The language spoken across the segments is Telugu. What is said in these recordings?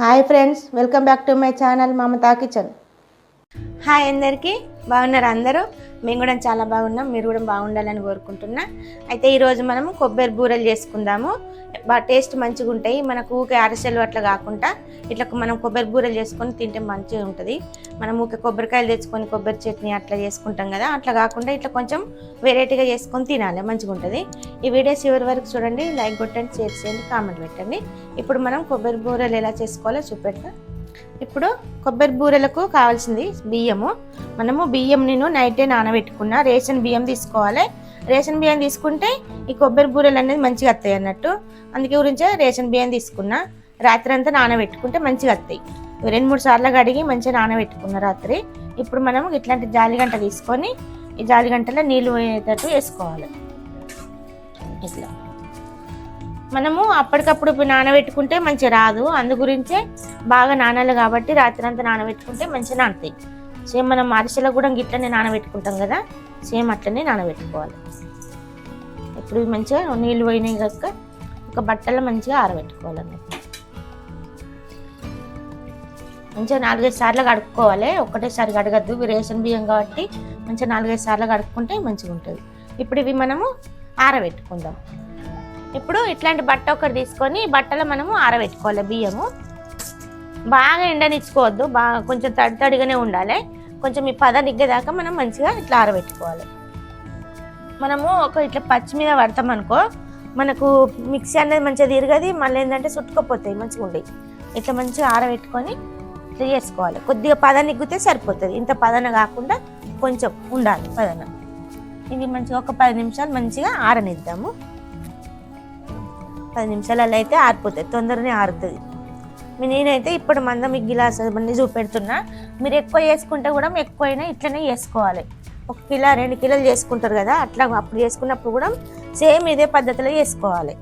Hi friends welcome back to my channel Mamata kitchen. Hi అందరికీ. బాగున్నారు అందరూ? మేము కూడా చాలా బాగున్నాం. మీరు కూడా బాగుండాలని కోరుకుంటున్నా. అయితే ఈరోజు మనము కొబ్బరి బూరెలు చేసుకుందాము. బాగా టేస్ట్ మంచిగా ఉంటాయి. మనకు ఊకే అరిసెలు అట్లా కాకుండా ఇట్లా మనం కొబ్బరి బూరెలు చేసుకొని తింటే మంచిగా ఉంటుంది. మనం ఊకే కొబ్బరికాయలు తెచ్చుకొని కొబ్బరి చట్నీ అట్లా చేసుకుంటాం కదా. అట్లా కాకుండా ఇట్లా కొంచెం వెరైటీగా చేసుకొని తినాలి. మంచిగా ఉంటుంది. ఈ వీడియో చివరి వరకు చూడండి లైక్ కొట్టండి షేర్ చేయండి కామెంట్ పెట్టండి. ఇప్పుడు మనం కొబ్బరి బూరెలు ఎలా చేసుకోవాలో చూపెడతాం. ఇప్పుడు కొబ్బరి బూరెలకు కావాల్సింది బియ్యము. మనము బియ్యం నేను నైటే నానబెట్టుకున్న రేషన్ బియ్యం తీసుకోవాలి. రేషన్ బియ్యం తీసుకుంటే ఈ కొబ్బరి బూరెలు అనేది మంచిగా వస్తాయి అన్నట్టు. అందుకే గురించే రేషన్ బియ్యం తీసుకున్నా రాత్రి అంతా నానబెట్టుకుంటే మంచిగా వస్తాయి. రెండు మూడు సార్లు కడిగి మంచిగా నానబెట్టుకున్న రాత్రి. ఇప్పుడు మనము ఇట్లాంటి జాలిగంట తీసుకొని ఈ జాలిగంటలో నీళ్ళు పోయేటట్టు వేసుకోవాలి. ఇట్లా. మనము అప్పటికప్పుడు నానబెట్టుకుంటే మంచిగా రాదు. అందు గురించే బాగా నానాలి కాబట్టి రాత్రి అంతా నానబెట్టుకుంటే మంచిగా నానుతాయి. సేమ్ మనం అరిసెలో కూడా గిట్లనే నానబెట్టుకుంటాం కదా సేమ్ అట్లనే నానబెట్టుకోవాలి. ఇప్పుడు మంచిగా నీళ్ళు పోయినాయి కనుక ఒక బట్టలో మంచిగా ఆరబెట్టుకోవాలన్నట్టు మంచిగా నాలుగైదు సార్లు కడుక్కోవాలి. ఒకటేసారి కడగద్దు. రేషన్ బియ్యం కాబట్టి మంచిగా నాలుగైదు సార్లు కడుక్కుంటే మంచిగా ఉంటుంది ఇప్పుడు ఇవి మనము ఆరబెట్టుకుందాం. ఇప్పుడు ఇట్లాంటి బట్ట ఒకటి తీసుకొని బట్టలో మనము ఆరబెట్టుకోవాలి బియ్యము. బాగా ఎండనిచ్చుకోవద్దు బాగా కొంచెం తడి తడిగానే ఉండాలి. కొంచెం ఈ పద నిగ్గేదాకా మనం మంచిగా ఇట్లా ఆరబెట్టుకోవాలి. మనము ఒక ఇట్లా పచ్చి మీద పడతాం అనుకో మనకు మిక్సీ అనేది మంచిగా తిరగది మళ్ళీ ఏంటంటే చుట్టుకోపోతాయి మంచిగా ఉండేవి ఇట్లా మంచిగా ఆరబెట్టుకొని ఇట్లా చేసుకోవాలి. కొద్దిగా పద ఎగ్గితే సరిపోతుంది. ఇంత పదన కాకుండా కొంచెం ఉండాలి పదన. ఇది మంచిగా ఒక పది నిమిషాలు మంచిగా ఆరనిద్దాము. పది నిమిషాలలో అయితే ఆరిపోతుంది తొందరనే ఆరుతుంది నేనైతే ఇప్పుడు మందం ఈ గిలాస్ అన్నీ చూపెడుతున్నా. మీరు ఎక్కువ చేసుకుంటే కూడా ఎక్కువైనా ఇట్లనే చేసుకోవాలి. ఒక కిలో రెండు కిలోలు చేసుకుంటారు కదా అట్లా అప్పుడు చేసుకున్నప్పుడు కూడా సేమ్ ఇదే పద్ధతిలో చేసుకోవాలి.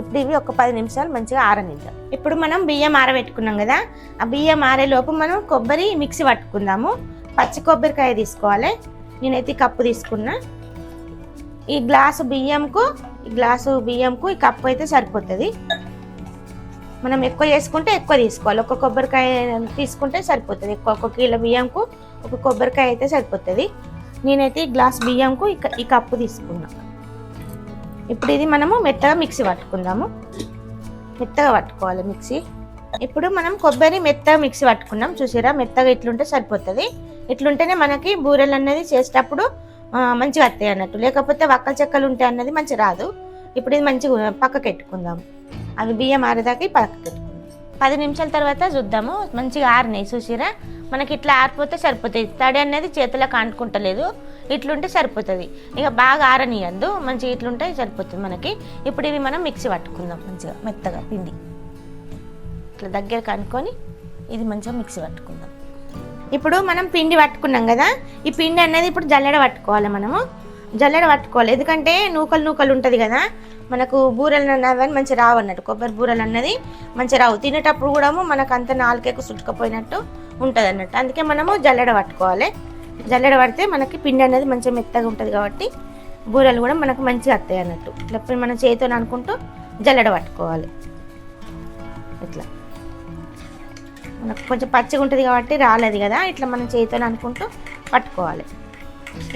ఇప్పుడు ఇవి ఒక పది నిమిషాలు మంచిగా ఆరనిద్దాం. ఇప్పుడు మనం బియ్యం ఆరబెట్టుకున్నాం కదా ఆ బియ్యం ఆరేలోపు మనం కొబ్బరి మిక్సీ పట్టుకుందాము. పచ్చి కొబ్బరికాయ తీసుకోవాలి. నేనైతే కప్పు తీసుకున్నా. ఈ గ్లాసు బియ్యంకు గ్లాసు బియ్యంకు ఈ కప్పు అయితే సరిపోతుంది. మనం ఎక్కువ చేసుకుంటే ఎక్కువ తీసుకోవాలి. ఒక కొబ్బరికాయ తీసుకుంటే సరిపోతుంది. ఎక్కువ ఒక కిలో బియ్యంకు ఒక కొబ్బరికాయ అయితే సరిపోతుంది. నేనైతే ఈ గ్లాస్ బియ్యంకు ఈ ఈ కప్పు తీసుకున్నా. ఇప్పుడు ఇది మనము మెత్తగా మిక్సీ పట్టుకుందాము. మెత్తగా పట్టుకోవాలి మిక్సీ. ఇప్పుడు మనం కొబ్బరి మెత్తగా మిక్సీ పట్టుకున్నాం. చూసారా? మెత్తగా ఇట్లుంటే సరిపోతుంది. ఇట్లుంటేనే మనకి బూరెలు అనేది చేసేటప్పుడు మంచిగా వస్తాయి అన్నట్టు. లేకపోతే వక్కల చెక్కలు ఉంటాయి అన్నది మంచి రాదు. ఇప్పుడు ఇది మంచిగా పక్కకి పెట్టుకుందాం. అవి బియ్యం ఆరేదాకా ఈ పక్కకి పెట్టుకుందాం. పది నిమిషాల తర్వాత చూద్దాము. మంచిగా ఆరినాయి చూసిరా? మనకి ఇట్లా ఆరిపోతే సరిపోతుంది తడి అనేది చేతులకు అంటుకుంటలేదు ఇట్లుంటే సరిపోతుంది. ఇక బాగా ఆరనియందు మంచిగా ఇట్లుంటే సరిపోతుంది మనకి. ఇప్పుడు ఇవి మనం మిక్సీ పట్టుకుందాం మంచిగా మెత్తగా పిండి. ఇట్లా దగ్గర కనుక్కొని ఇది మంచిగా మిక్సీ పట్టుకుందాం. ఇప్పుడు మనం పిండి పట్టుకున్నాం కదా ఈ పిండి అనేది ఇప్పుడు జల్లెడ పట్టుకోవాలి మనము. జల్లెడ పట్టుకోవాలి. ఎందుకంటే నూకలు నూకలు ఉంటుంది కదా మనకు బూరెలు అన్నవి మంచి రావు అన్నట్టు. కొబ్బరి బూరెలు అన్నది మంచి రావు. తినేటప్పుడు కూడా మనకు అంత నాలుకేకు సుట్టుకపోయినట్టు ఉంటుంది అన్నట్టు. అందుకే మనము జల్లెడ పట్టుకోవాలి. జల్లెడ పడితే మనకి పిండి అనేది మంచిగా మెత్తగా ఉంటుంది కాబట్టి బూరెలు కూడా మనకు మంచిగా వస్తాయి అన్నట్టు. ఇట్లా మనం చేతితో అనుకుంటూ జల్లెడ పట్టుకోవాలి. ఇట్లా. కొంచెం పచ్చిగా ఉంటుంది కాబట్టి రాలేదు కదా ఇట్లా మనం చేతితో అనుకుంటూ పట్టుకోవాలి.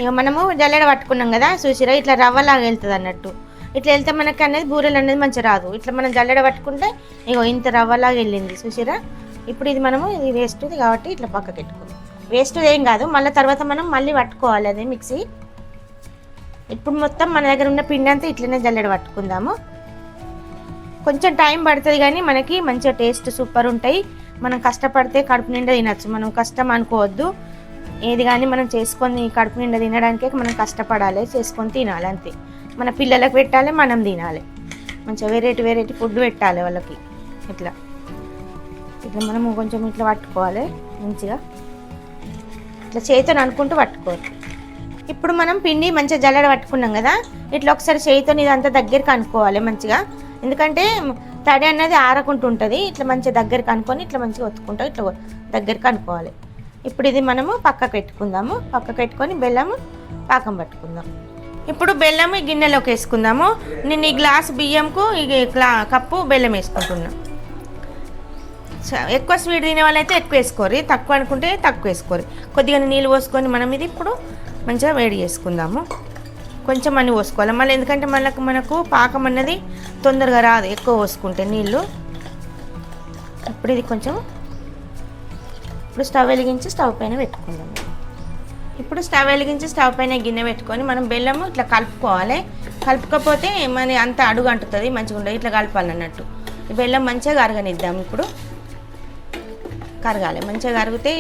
ఇక మనము జల్లెడ పట్టుకున్నాం కదా చూసిరా ఇట్లా రవ్వలాగా వెళ్తుంది అన్నట్టు. ఇట్లా వెళ్తే మనకి అనేది బూరెలు అనేది మంచిగా రాదు. ఇట్లా మనం జల్లెడ పట్టుకుంటే ఇగో ఇంత రవ్వలాగా వెళ్ళింది చూసిరా. ఇప్పుడు ఇది మనము ఇది వేస్ట్ది కాబట్టి ఇట్లా పక్కకి పెట్టుకుందాం. వేస్ట్ ఏం కాదు మళ్ళీ తర్వాత మనం మళ్ళీ పట్టుకోవాలి అది మిక్సీ. ఇప్పుడు మొత్తం మన దగ్గర ఉన్న పిండి అంతా ఇట్లనే జల్లెడ పట్టుకుందాము. కొంచెం టైం పడుతుంది కానీ మనకి మంచిగా టేస్ట్ సూపర్ ఉంటాయి. మనం కష్టపడితే కడుపు నిండా తినచ్చు. మనం కష్టం అనుకోవద్దు. ఏది కానీ మనం చేసుకొని కడుపు నిండా తినడానికే మనం కష్టపడాలి చేసుకొని తినాలి అంతే. మన పిల్లలకు పెట్టాలి మనం తినాలి. మంచిగా వెరైటీ వెరైటీ ఫుడ్ పెట్టాలి వాళ్ళకి. ఇట్లా. ఇట్లా మనము కొంచెం ఇట్లా పట్టుకోవాలి మంచిగా. ఇట్లా చేతితో అనుకుంటూ పట్టుకోవాలి. ఇప్పుడు మనం పిండి మంచిగా జల్లడ పట్టుకున్నాం కదా ఇట్లా ఒకసారి చేయితో ఇదంతా దగ్గరికి అనుకోవాలి మంచిగా. ఎందుకంటే తడి అనేది ఆరకుంటూ ఉంటుంది. ఇట్లా మంచిగా దగ్గరికి అనుకొని ఇట్లా మంచిగా ఒత్తుకుంటాం ఇట్లా దగ్గరికి అనుకోవాలి. ఇప్పుడు ఇది మనము పక్కకు పెట్టుకుందాము. పక్కకు పెట్టుకొని బెల్లము పాకం పట్టుకుందాం. ఇప్పుడు బెల్లం ఈ గిన్నెలోకి వేసుకుందాము. నేను ఈ గ్లాస్ బియ్యంకు ఈ గ్లా కప్పు బెల్లం వేసుకుంటున్నాను ఎక్కువ స్వీట్ తినే వాళ్ళైతే ఎక్కువ వేసుకోరు తక్కువ అనుకుంటే తక్కువ వేసుకోరు కొద్దిగా నీళ్ళు పోసుకొని మనం ఇది ఇప్పుడు మంచిగా వేడి చేసుకుందాము. కొంచెం అన్ని పోసుకోవాలి. మళ్ళీ ఎందుకంటే మనకు మనకు పాకం అన్నది తొందరగా రాదు. ఎక్కువ పోసుకుంటే నీళ్ళు. ఇప్పుడు ఇది కొంచెం ఇప్పుడు స్టవ్ వెలిగించి స్టవ్ పైన పెట్టుకుందాం. ఇప్పుడు స్టవ్ వెలిగించి స్టవ్ పైన గిన్నె పెట్టుకొని మనం బెల్లము ఇట్లా కలుపుకోవాలి. కలుపుకపోతే మన అంత అడుగు అంటుతుంది మంచిగా ఉండదు. ఇట్లా కలపాలన్నట్టు. అన్నట్టు బెల్లం మంచిగా కరగనిద్దాం ఇప్పుడు. కరగాలి. మంచిగా కరిగితే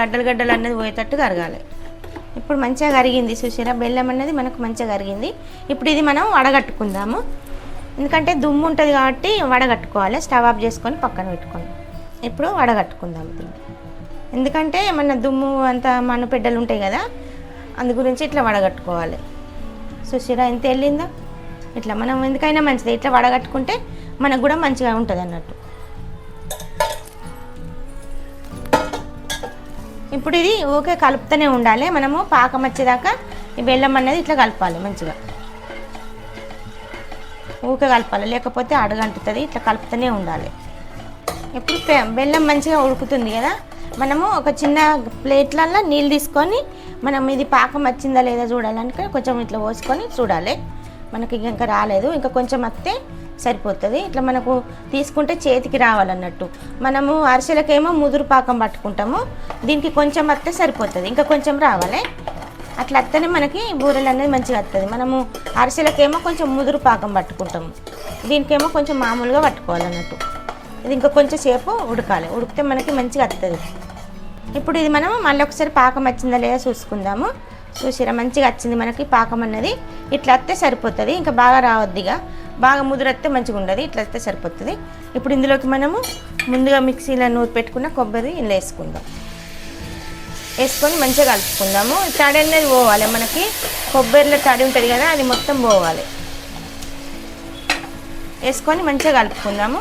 గడ్డలు గడ్డలు అన్నది పోయేటట్టు కరగాలి. ఇప్పుడు మంచిగా కరిగింది చూసారా? బెల్లం అనేది మనకు మంచిగా కరిగింది. ఇప్పుడు ఇది మనం వడగట్టుకుందాము. ఎందుకంటే దుమ్ము ఉంటుంది కాబట్టి వడగట్టుకోవాలి. స్టవ్ ఆఫ్ చేసుకొని పక్కన పెట్టుకొని ఇప్పుడు వడగట్టుకుందాం దీన్ని. ఎందుకంటే మన దుమ్ము అంత మనపెడ్డలు ఉంటాయి కదా అందు గురించి ఇట్లా వడగట్టుకోవాలి. చూసిరా? ఎంత వెళ్ళిందో ఇట్లా మనం ఎందుకైనా మంచిది. ఇట్లా వడగట్టుకుంటే మనకు కూడా మంచిగా ఉంటుంది అన్నట్టు ఇప్పుడు ఇది ఓకే కలుపుతూనే ఉండాలి. మనము పాకం వచ్చేదాకా ఈ బెల్లం అనేది ఇట్లా కలపాలి మంచిగా. ఊకే కలపాలి. లేకపోతే అడగంటుతుంది. ఇట్లా కలుపుతూనే ఉండాలి. ఇప్పుడు పె- బెల్లం మంచిగా ఉడుకుతుంది కదా? మనము ఒక చిన్న ప్లేట్లల్లో నీళ్ళు తీసుకొని మనం ఇది పాకం వచ్చిందా లేదా చూడాలంటే కొంచెం ఇట్లా పోసుకొని చూడాలి. మనకి ఇంకా రాలేదు. ఇంకా కొంచెం వస్తే సరిపోతుంది. ఇట్లా మనకు తీసుకుంటే చేతికి రావాలన్నట్టు. మనము అరిసెలకేమో ముదురు పాకం పట్టుకుంటాము. దీనికి కొంచెం వస్తే సరిపోతుంది. ఇంకా కొంచెం రావాలి. అట్లా వస్తేనే మనకి బూరెలు అనేది మంచిగా వస్తుంది మనము అరిసెలకేమో కొంచెం ముదురు పాకం పట్టుకుంటాము. దీనికేమో కొంచెం మామూలుగా పట్టుకోవాలన్నట్టు. ఇది ఇంకా కొంచెం సేపు ఉడకాలి. ఉడికితే మనకి మంచిగా వస్తుంది ఇప్పుడు ఇది మనం మళ్ళీ ఒకసారి పాకం వచ్చిందా లేదా చూసుకుందాము. చూసిరా మంచిగా వచ్చింది మనకి పాకం అన్నది. ఇట్లా వస్తే సరిపోతుంది. ఇంకా బాగా రావద్దిగా. బాగా ముదురత్తే మంచిగా ఉండదు ఇట్లా వస్తే సరిపోతుంది. ఇప్పుడు ఇందులోకి మనము ముందుగా మిక్సీలో నూరు పెట్టుకున్న కొబ్బరి ఇందులో వేసుకుందాం. వేసుకొని మంచిగా కలుపుకుందాము. తడి అనేది పోవాలి మనకి కొబ్బరిలో తడి ఉంటుంది కదా అది మొత్తం పోవాలి. వేసుకొని మంచిగా కలుపుకుందాము.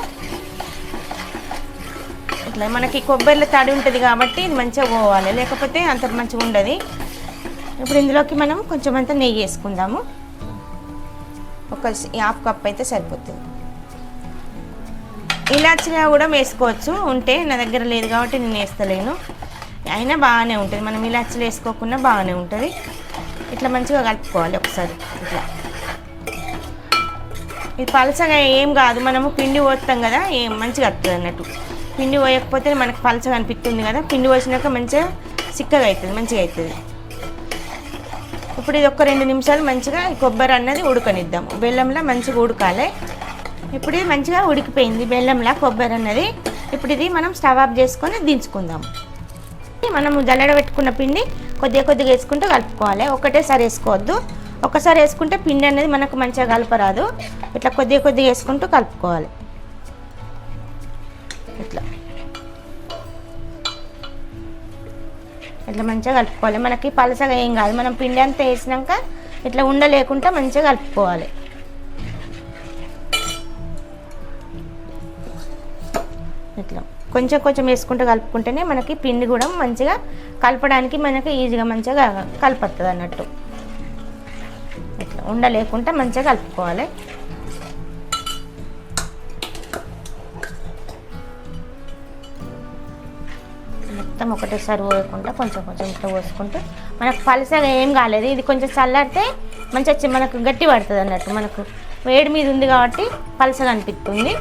ఇట్లా మనకి కొబ్బరిలో తడి ఉంటుంది కాబట్టి ఇది మంచిగా పోవాలి లేకపోతే అంత మంచిగా ఉండదు. ఇప్పుడు ఇందులోకి మనం కొంచెం అంత నెయ్యి వేసుకుందాము. ఒక హాఫ్ కప్ అయితే సరిపోతుంది. ఇలాచిగా కూడా వేసుకోవచ్చు. ఉంటే నా దగ్గర లేదు కాబట్టి నేను వేస్తలేను. అయినా బాగానే ఉంటుంది. మనం ఇలాచీలు వేసుకోకుండా బాగానే ఉంటుంది. ఇట్లా మంచిగా కలుపుకోవాలి ఒకసారి. ఇట్లా. ఇది పలసగా ఏం కాదు. మనము పిండి పోస్తాం కదా ఏం మంచిగా వస్తుంది అన్నట్టు. పిండి పోయకపోతే మనకు పలసగా అనిపిస్తుంది కదా. పిండి పోసినాక మంచిగా చిక్కగా అవుతుంది మంచిగా అవుతుంది. ఇప్పుడు ఇది ఒక రెండు నిమిషాలు మంచిగా కొబ్బరి అన్నది ఉడకనిద్దాం. బెల్లంలో మంచిగా ఉడకాలి. ఇప్పుడు ఇది మంచిగా ఉడికిపోయింది బెల్లంలో కొబ్బరి అన్నది. ఇప్పుడు ఇది మనం స్టవ్ ఆఫ్ చేసుకొని దించుకుందాం. మనం జల్లడ పెట్టుకున్న పిండి కొద్దిగా కొద్దిగా వేసుకుంటూ కలుపుకోవాలి. ఒకటేసారి వేసుకోవద్దు. ఒకసారి వేసుకుంటే పిండి అనేది మనకు మంచిగా కలపరాదు. ఇట్లా కొద్దిగా కొద్దిగా వేసుకుంటూ కలుపుకోవాలి. ఇట్లా. ఇట్లా మంచిగా కలుపుకోవాలి. మనకి పలసగా ఏం కాదు. మనం పిండి అంతా వేసినాక ఇట్లా ఉండలేకుండా మంచిగా కలుపుకోవాలి. ఇట్లా కొంచెం కొంచెం వేసుకుంటూ కలుపుకుంటేనే మనకి పిండి కూడా మంచిగా కలపడానికి మనకి ఈజీగా మంచిగా కలుపుతుంది అన్నట్టు ఇట్లా ఉండలేకుండా మంచిగా కలుపుకోవాలి. మొత్తం ఒకటేసారి పోయకుండా కొంచెం కొంచెం ఇట్లా పోసుకుంటూ మనకు పలసగా ఏం కాలేదు. ఇది కొంచెం చల్లారితే మంచిగా మనకు గట్టి పడుతుంది అన్నట్టు. మనకు వేడి మీద ఉంది కాబట్టి పలసగా అనిపిస్తుంది.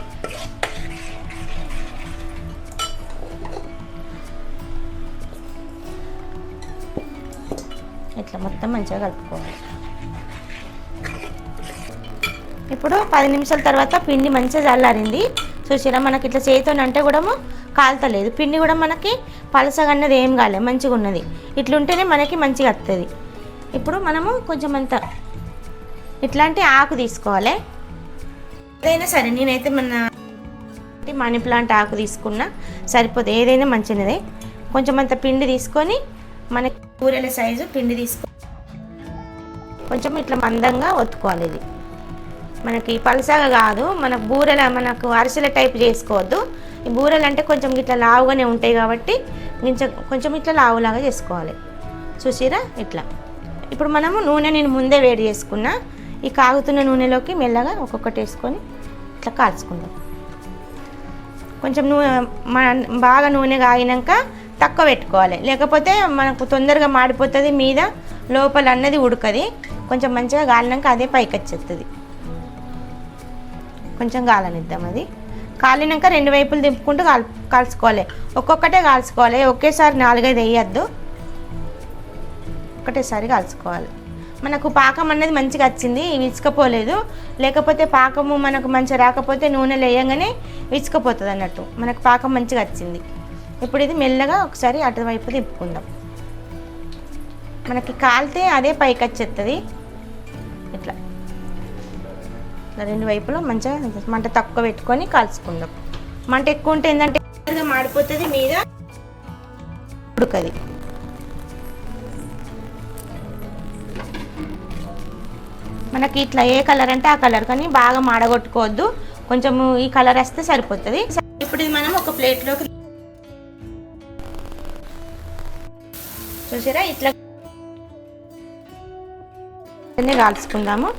ఇట్లా మొత్తం మంచిగా కలుపుకోవాలి. ఇప్పుడు పది నిమిషాల తర్వాత పిండి మంచిగా చల్లారింది. చూసిరా మనకి ఇట్లా చేతితో అంటే కూడా కాలుతలేదు. పిండి కూడా మనకి పలసగన్నది ఏం కాలేదు మంచిగా ఉన్నది. ఇట్లుంటేనే మనకి మంచిగా వస్తుంది ఇప్పుడు మనము కొంచెం అంత ఇట్లాంటి ఆకు తీసుకోవాలి. ఏదైనా సరే నేనైతే మన మనీ ప్లాంట్ ఆకు తీసుకున్నా సరిపోతే ఏదైనా మంచినదే కొంచెం అంత పిండి తీసుకొని మనకి కూరల సైజు పిండి తీసుకొని కొంచెం ఇట్లా మందంగా ఒత్తుకోవాలి ఇది. మనకి పలసగా కాదు మన బూరెల మనకు అరిసెల టైప్ చేసుకోవద్దు. ఈ బూరెలు అంటే కొంచెం ఇట్లా లావుగానే ఉంటాయి కాబట్టి కొంచెం కొంచెం ఇట్లా లావులాగా చేసుకోవాలి. చూసిరా? ఇట్లా. ఇప్పుడు మనము నూనె నేను ముందే వేడి చేసుకున్నా ఈ కాగుతున్న నూనెలోకి మెల్లగా ఒక్కొక్కటి వేసుకొని ఇట్లా కాల్చుకుందాం. కొంచెం నూనె మన- బాగా నూనె కాగినాక తక్కువ పెట్టుకోవాలి. లేకపోతే మనకు తొందరగా మాడిపోతుంది మీద లోపల అన్నది ఉడకది కొంచెం మంచిగా కాలినాక అదే పైకి వచ్చేస్తుంది కొంచెం గాలనిద్దాం అది. కాలినాక రెండు వైపులు దింపుకుంటూ కాల్ కాల్చుకోవాలి. ఒక్కొక్కటే కాల్చుకోవాలి. ఒకేసారి నాలుగైదు వేయద్దు. ఒకటేసారి కాల్చుకోవాలి. మనకు పాకం అనేది మంచిగా వచ్చింది విచ్చుకపోలేదు లేకపోతే పాకము మనకు మంచిగా రాకపోతే నూనెలో వేయంగానే విచ్చుకపోతుంది అన్నట్టు. మనకు పాకం మంచిగా వచ్చింది. ఇప్పుడు ఇది మెల్లగా ఒకసారి అటువైపు తిప్పుకుందాం మనకి కాలితే అదే పైకి వచ్చేస్తుంది ఇట్లా. ఇట్లా రెండు వైపులా మంచిగా మంట తక్కువ పెట్టుకొని కాల్చుకుందాం. మంట ఎక్కువ ఉంటే ఏంటంటే మాడిపోతుంది మీద ఉడకది. మనకి ఇట్లా ఏ కలర్ అంటే ఆ కలర్ కానీ బాగా మాడగొట్టుకోవద్దు. కొంచెం ఈ కలర్ వేస్తే సరిపోతుంది. ఇప్పుడు ఇది మనం ఒక ప్లేట్లోకి చూసారా? ఇట్లా కాల్చుకుందాము.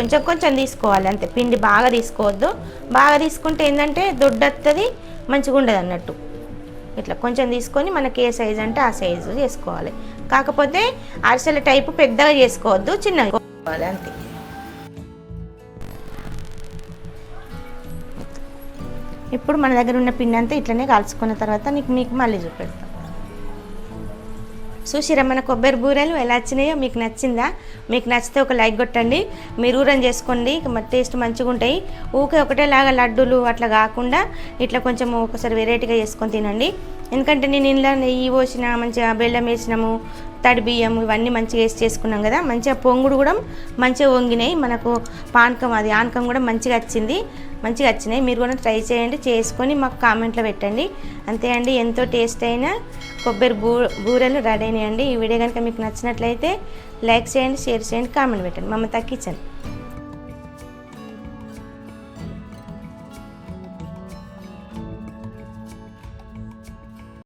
కొంచెం కొంచెం తీసుకోవాలి అంతే. పిండి బాగా తీసుకోవద్దు. బాగా తీసుకుంటే ఏంటంటే దొడ్డత్తది మంచిగా ఉండదు అన్నట్టు. ఇట్లా కొంచెం తీసుకొని మనకి ఏ సైజ్ అంటే ఆ సైజు చేసుకోవాలి. కాకపోతే అరిసెల టైపు పెద్దగా చేసుకోవద్దు చిన్నగా చేసుకోవాలి అంతే. ఇప్పుడు మన దగ్గర ఉన్న పిండి అంతా ఇట్లనే కాల్చుకున్న తర్వాత నీకు మీకు మళ్ళీ చూపెడతాం. చూసిరా మన కొబ్బరి బూరెలు ఎలా వచ్చినాయో మీకు నచ్చిందా? మీకు నచ్చితే ఒక లైక్ కొట్టండి. మీరు ఊరం చేసుకోండి. టేస్ట్ మంచిగా ఉంటాయి. ఊకే ఒకటేలాగా లడ్డూలు అట్లా కాకుండా ఇట్లా కొంచెం ఒకసారి వెరైటీగా చేసుకొని తినండి. ఎందుకంటే నేను ఇంట్లో నెయ్యి పోసిన మంచిగా బెల్లం వేసినాము తడి బియ్యం ఇవన్నీ మంచిగా వేసి చేసుకున్నాం కదా. మంచిగా పొంగుడు కూడా మంచిగా వంగినాయి. మనకు పానకం అది ఆనకం కూడా మంచిగా వచ్చింది. మంచిగా వచ్చినాయి. మీరు కూడా ట్రై చేయండి చేసుకొని మాకు కామెంట్లో పెట్టండి. అంతే అండి ఎంతో టేస్ట్ అయిన కొబ్బరి బూ బూరెలు రెడీ అయినాయండి. ఈ వీడియో కనుక మీకు నచ్చినట్లయితే లైక్ చేయండి షేర్ చేయండి కామెంట్ పెట్టండి. మమ్మల్ని కిచెన్